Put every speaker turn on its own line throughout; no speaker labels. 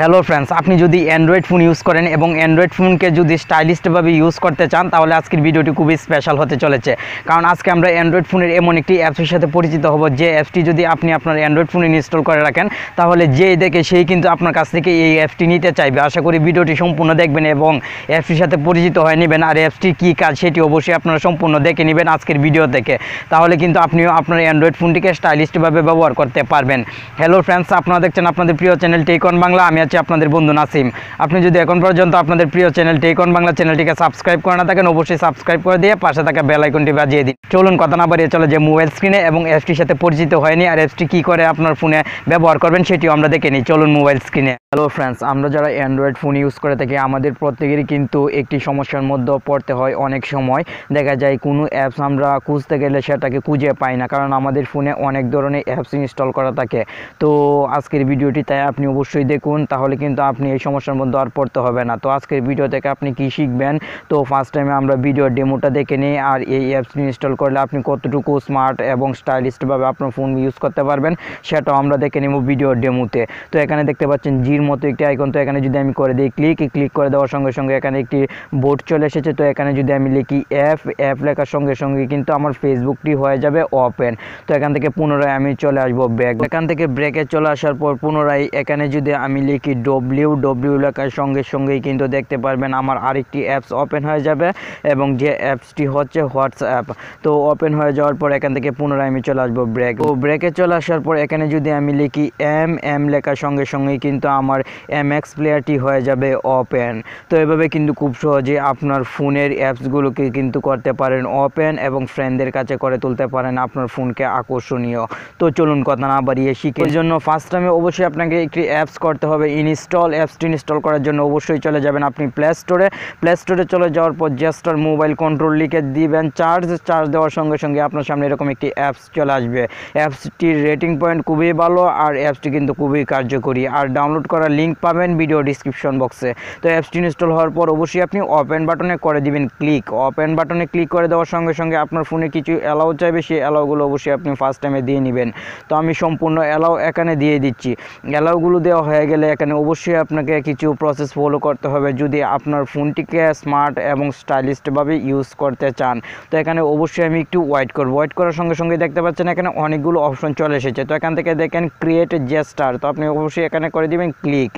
Hello friends আপনি যদি Android phone use করেন এবং অ্যান্ড্রয়েড ফোনকে যদি স্টাইলিস্টভাবে ইউজ করতে চান, তাহলে আজকের ভিডিওটি খুবই স্পেশাল হতে চলেছে। কারণ আজকে আমরা অ্যান্ড্রয়েড ফোনের এমন একটি অ্যাপসের সাথে পরিচিত হব, যে অ্যাপসটি যদি আপনি আপনার অ্যান্ড্রয়েড ফোনে ইনস্টল করে রাখেন, তাহলে যেই দেখে সেই কিন্তু আপনার কাছ থেকে এই অ্যাপসটি নিতে চাইবে। আশা করি ভিডিওটি সম্পূর্ণ দেখবেন এবং অ্যাপসটির সাথে পরিচিত হয়ে নেবেন, আর অ্যাপসটির কী কাজ সেটি অবশ্যই আপনারা সম্পূর্ণ দেখে নেবেন আজকের ভিডিও থেকে। তাহলে কিন্তু আপনিও আপনার অ্যান্ড্রয়েড ফোনটিকে স্টাইলিস্টভাবে ব্যবহার করতে পারবেন। হ্যালো ফ্রেন্ডস আপনারা দেখছেন আপনাদের প্রিয় চ্যানেল টেকন বাংলা আমি আছি আপনাদের বন্ধু নাসিম। আপনি যদি এখন পর্যন্ত আপনাদের প্রিয় চ্যানেল টেকন বাংলা চ্যানেলটিকে সাবস্ক্রাইব করে না থাকেন অবশ্যই সাবস্ক্রাইব করে দিয়ে পাশে থাকা বেল আইকনটি বাজিয়ে দিন। চলুন কথা না বাড়িয়ে চলে যে মোবাইল স্ক্রিনে এবং অ্যাপসটির সাথে পরিচিত হয়নি, আর অ্যাপসটি কী করে আপনার ফোনে ব্যবহার করবেন সেটিও আমরা দেখে নিই। চলুন মোবাইল স্ক্রিনে হ্যালো ফ্রেন্ডস আমরা যারা অ্যান্ড্রয়েড ফোন ইউজ করে থাকি, আমাদের প্রত্যেকেরই কিন্তু একটি সমস্যার মধ্যে পড়তে হয় অনেক সময়। দেখা যায় কোনো অ্যাপস আমরা খুঁজতে গেলে সেটাকে খুঁজে পাই না, কারণ আমাদের ফোনে অনেক ধরনের অ্যাপস ইনস্টল করা থাকে। তো আজকের ভিডিওটি তাই আপনি অবশ্যই দেখুন তাহলে কিন্তু আপনি এই সমস্যার মধ্যে আর পড়তে হবে না। তো আজকের ভিডিও থেকে আপনি কি শিখবেন? তো ফার্স্ট টাইমে আমরা ভিডিও ডেমোটা দেখে নিই আর এই অ্যাপস ইনস্টল করলে আপনি কতটুকু স্মার্ট এবং স্টাইলিস্টভাবে আপনার ফোন ইউজ করতে পারবেন, সেটাও আমরা দেখে নেব ভিডিও ডেমোতে তো এখানে দেখতে পাচ্ছেন জির মতো একটি আইকন তো এখানে যদি আমি করে দিই ক্লিক ক্লিক করে দেওয়ার সঙ্গে সঙ্গে এখানে একটি বোর্ড চলে এসেছে। তো এখানে যদি আমি লিখি অ্যাপ অ্যাপ লেখার সঙ্গে সঙ্গে কিন্তু আমার ফেসবুকটি হয়ে যাবে ওপেন তো এখান থেকে পুনরায় আমি চলে আসব ব্যাক এখান থেকে ব্রেকে চলে আসার পর পুনরায় এখানে যদি আমি লিখি ডব্লিউ ডব্লিউ লেখার সঙ্গে সঙ্গেই কিন্তু দেখতে পারবেন আমার আরেকটি অ্যাপস ওপেন হয়ে যাবে এবং যে অ্যাপসটি হচ্ছে হোয়াটসঅ্যাপ তো ওপেন হয়ে যাওয়ার পর এখান থেকে পুনরায় আমি চলে আসব ব্রেক তো ব্রেকে চলে আসার পর এখানে যদি আমি লিখি এম এম লেখার সঙ্গে সঙ্গেই কিন্তু আমার এম এক্স প্লেয়ারটি হয়ে যাবে ওপেন তো এভাবে কিন্তু খুব সহজে আপনার ফোনের অ্যাপসগুলোকে কিন্তু করতে পারেন ওপেন এবং ফ্রেন্ডদের কাছে করে তুলতে পারেন আপনার ফোনকে আকর্ষণীয়। তো চলুন কথা না বাড়িয়ে শিখে। এর জন্য ফার্স্ট টাইমে অবশ্যই আপনাকে একটি অ্যাপস করতে হবে ইনস্টল অ্যাপসটি ইনস্টল করার জন্য অবশ্যই চলে যাবেন আপনি প্লে স্টোরে প্লে স্টোরে চলে যাওয়ার পর জাস্টার মোবাইল কন্ট্রোল লিখে দিবেন। চার্জ চার্জ দেওয়ার সঙ্গে সঙ্গে আপনার সামনে এরকম একটি অ্যাপস চলে আসবে। অ্যাপসটির রেটিং পয়েন্ট খুবই ভালো আর অ্যাপসটি কিন্তু খুবই কার্যকরী। আর ডাউনলোড করার লিঙ্ক পাবেন ভিডিও ডিসক্রিপশন বক্সে তো অ্যাপসটি ইনস্টল হওয়ার পর অবশ্যই আপনি ওপেন বাটনে করে দিবেন ক্লিক ওপেন বাটনে ক্লিক করে দেওয়ার সঙ্গে সঙ্গে আপনার ফোনে কিছু অ্যালাউ চাইবে, সেই অ্যালাউগুলো অবশ্যই আপনি ফার্স্ট টাইমে দিয়ে নেবেন। তো আমি সম্পূর্ণ অ্যালাউ এখানে দিয়ে দিচ্ছি। অ্যালাউগুলো দেওয়া হয়ে গেলে এখানে অবশ্যই আপনাকে কিছু প্রসেস ফলো করতে হবে যদি আপনার ফোনটিকে স্মার্ট এবং স্টাইলিশভাবে ইউজ করতে চান। তো এখানে অবশ্যই আমি একটু ওয়েট করব। ওয়েট করার সঙ্গে সঙ্গে দেখতে পাচ্ছেন এখানে অনেকগুলো অপশন চলে এসেছে। তো এখান থেকে দেখেন ক্রিয়েট জেস্টার তো আপনি অবশ্যই এখানে করে দিবেন ক্লিক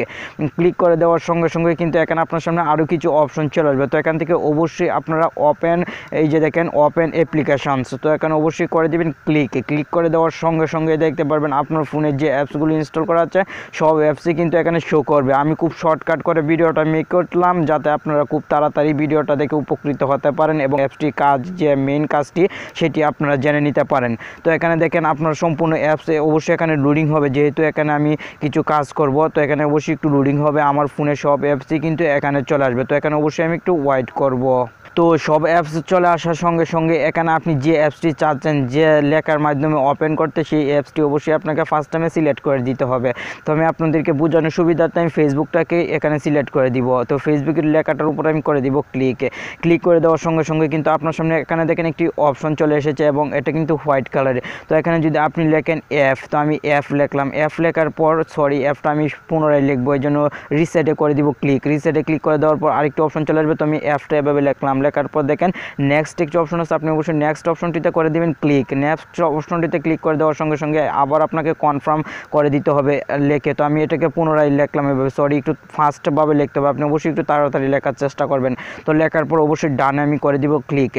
ক্লিক করে দেওয়ার সঙ্গে সঙ্গে কিন্তু এখানে আপনার সামনে আরও কিছু অপশন চলে আসবে। তো এখান থেকে অবশ্যই আপনারা ওপেন এই যে দেখেন ওপেন অ্যাপ্লিকেশানস তো এখানে অবশ্যই করে দিবেন ক্লিক ক্লিক করে দেওয়ার সঙ্গে সঙ্গে দেখতে পারবেন আপনার ফোনের যে অ্যাপসগুলো ইনস্টল করা আছে, সব অ্যাপসই কিন্তু এখানে শো করবে। আমি খুব শর্টকাট করে ভিডিওটা মেক করলাম যাতে আপনারা খুব তাড়াতাড়ি ভিডিওটা দেখে উপকৃত হতে পারেন এবং অ্যাপসটির কাজ যে মেইন কাজটি, সেটি আপনারা জেনে নিতে পারেন। তো এখানে দেখেন আপনার সম্পূর্ণ অ্যাপসে অবশ্যই এখানে লোডিং হবে। যেহেতু এখানে আমি কিছু কাজ করব, তো এখানে অবশ্যই একটু লোডিং হবে। আমার ফোনে সব অ্যাপসই কিন্তু এখানে চলে আসবে। তো এখানে অবশ্যই আমি একটু ওয়েট করব। তো সব অ্যাপস চলে আসার সঙ্গে সঙ্গে এখানে আপনি যে অ্যাপসটি চাচ্ছেন, যে লেখার মাধ্যমে ওপেন করতে, সেই অ্যাপসটি অবশ্যই আপনাকে ফার্স্ট টাইমে সিলেক্ট করে দিতে হবে। তো আমি আপনাদেরকে বোঝানোর সুবিধার্থে আমি ফেসবুকটাকে এখানে সিলেক্ট করে দিব। তো ফেসবুকের লেখাটার উপর আমি করে দিব ক্লিক ক্লিক করে দেওয়ার সঙ্গে সঙ্গে কিন্তু আপনার সামনে এখানে দেখেন একটি অপশন চলে এসেছে এবং এটা কিন্তু হোয়াইট কালারে তো এখানে যদি আপনি লেখেন অ্যাপ তো আমি অ্যাপ লেখলাম। অ্যাপ লেখার পর সরি অ্যাপটা আমি পুনরায় লিখব, এই জন্য রিসেটে করে দিব ক্লিক রিসেটে ক্লিক করে দেওয়ার পর আরেকটি অপশন চলে আসবে, তো আমি অ্যাপটা এভাবে লিখলাম। লেখার পর দেখেন নেক্সট একটি অপশন আছে, আপনি অবশ্যই নেক্সট অপশনটিতে করে দেবেন ক্লিক নেক্সট অপশনটিতে ক্লিক করে দেওয়ার সঙ্গে সঙ্গে আবার আপনাকে কনফার্ম করে দিতে হবে লেখে। তো আমি এটাকে পুনরায় লিখলাম এভাবে। সরি একটু ফাস্টভাবে লিখতে হবে। আপনি অবশ্যই একটু তাড়াতাড়ি লেখার চেষ্টা করবেন। তো লেখার পর অবশ্যই ডানে আমি করে দিব ক্লিক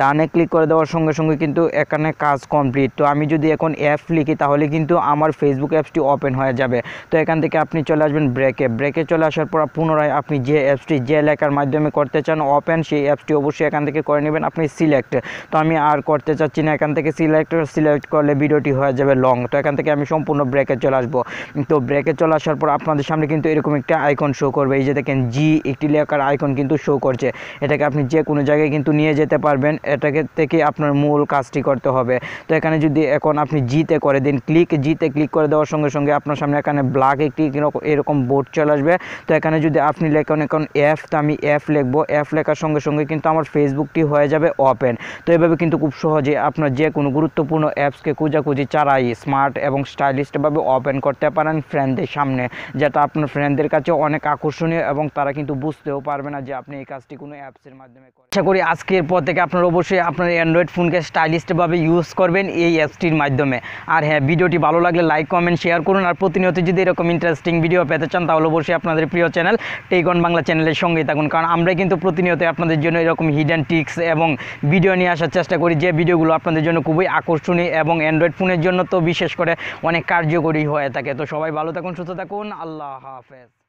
ডানে ক্লিক করে দেওয়ার সঙ্গে সঙ্গে কিন্তু এখানে কাজ কমপ্লিট তো আমি যদি এখন অ্যাপ লিখি, তাহলে কিন্তু আমার ফেসবুক অ্যাপসটি ওপেন হয়ে যাবে। তো এখান থেকে আপনি চলে আসবেন ব্রেকে ব্রেকে চলে আসার পর পুনরায় আপনি যে অ্যাপসটি যে লেখার মাধ্যমে করতে চান ওপেন সেই অ্যাপসটি অবশ্যই এখান থেকে করে নেবেন আপনি সিলেক্ট তো আমি আর করতে চাচ্ছি না, এখান থেকে সিলেক্ট সিলেক্ট করলে ভিডিওটি হয়ে যাবে লং তো এখান থেকে আমি সম্পূর্ণ ব্রেকে চলে আসব। তো ব্রেকে চলে আসার পর আপনাদের সামনে কিন্তু এরকম একটা আইকন শো করবে। এই যে দেখেন জি একটি লেখার আইকন কিন্তু শো করছে। এটাকে আপনি যে কোনো জায়গায় কিন্তু নিয়ে যেতে পারবেন। এটাকে থেকে আপনার মূল কাজটি করতে হবে। তো এখানে যদি এখন আপনি জিতে করে দিন ক্লিক জিতে ক্লিক করে দেওয়ার সঙ্গে সঙ্গে আপনার সামনে এখানে ব্ল্যাক একটি এরকম বোর্ড চলে আসবে। তো এখানে যদি আপনি লেখেন এখন এফ তো আমি এফ লিখব। এফ লেখার সঙ্গে সঙ্গে কিন্তু কিন্তু আমার ফেসবুকটি হয়ে যাবে ওপেন তো এভাবে কিন্তু খুব সহজে আপনার যে কোনো গুরুত্বপূর্ণ অ্যাপসকে খোঁজাখুঁজি ছাড়াই স্মার্ট এবং স্টাইলিশভাবে ওপেন করতে পারেন ফ্রেন্ডদের সামনে যেটা আপনার ফ্রেন্ডদের কাছে অনেক আকর্ষণীয় এবং তারা কিন্তু বুঝতেও পারবে না যে আপনি এই কাজটি কোনো অ্যাপসের মাধ্যমে আশা করি আজকের পর থেকে আপনার অবশ্যই আপনার অ্যান্ড্রয়েড ফোনকে স্টাইলিশভাবে ইউজ করবেন এই অ্যাপসটির মাধ্যমে। আর হ্যাঁ ভিডিওটি ভালো লাগলে লাইক কমেন্ট শেয়ার করুন। আর প্রতিনিয়ত যদি এরকম ইন্টারেস্টিং ভিডিও পেতে চান, তাহলে অবশ্যই আপনাদের প্রিয় চ্যানেল টেকন বাংলা চ্যানেলের সঙ্গেই থাকুন। কারণ আমরা কিন্তু প্রতিনিয়ত আপনাদের জন্য এরকম হিডেন টিক্স এবং ভিডিও নিয়ে আসার চেষ্টা করি। যে ভিডিওগুলো আপনাদের জন্য খুবই আকর্ষণীয় এবং অ্যান্ড্রয়েড ফোনের জন্য তো বিশেষ করে অনেক কার্যকরী হয়ে থাকে। তো সবাই ভালো থাকুন, সুস্থ থাকুন, আল্লাহ হাফেজ।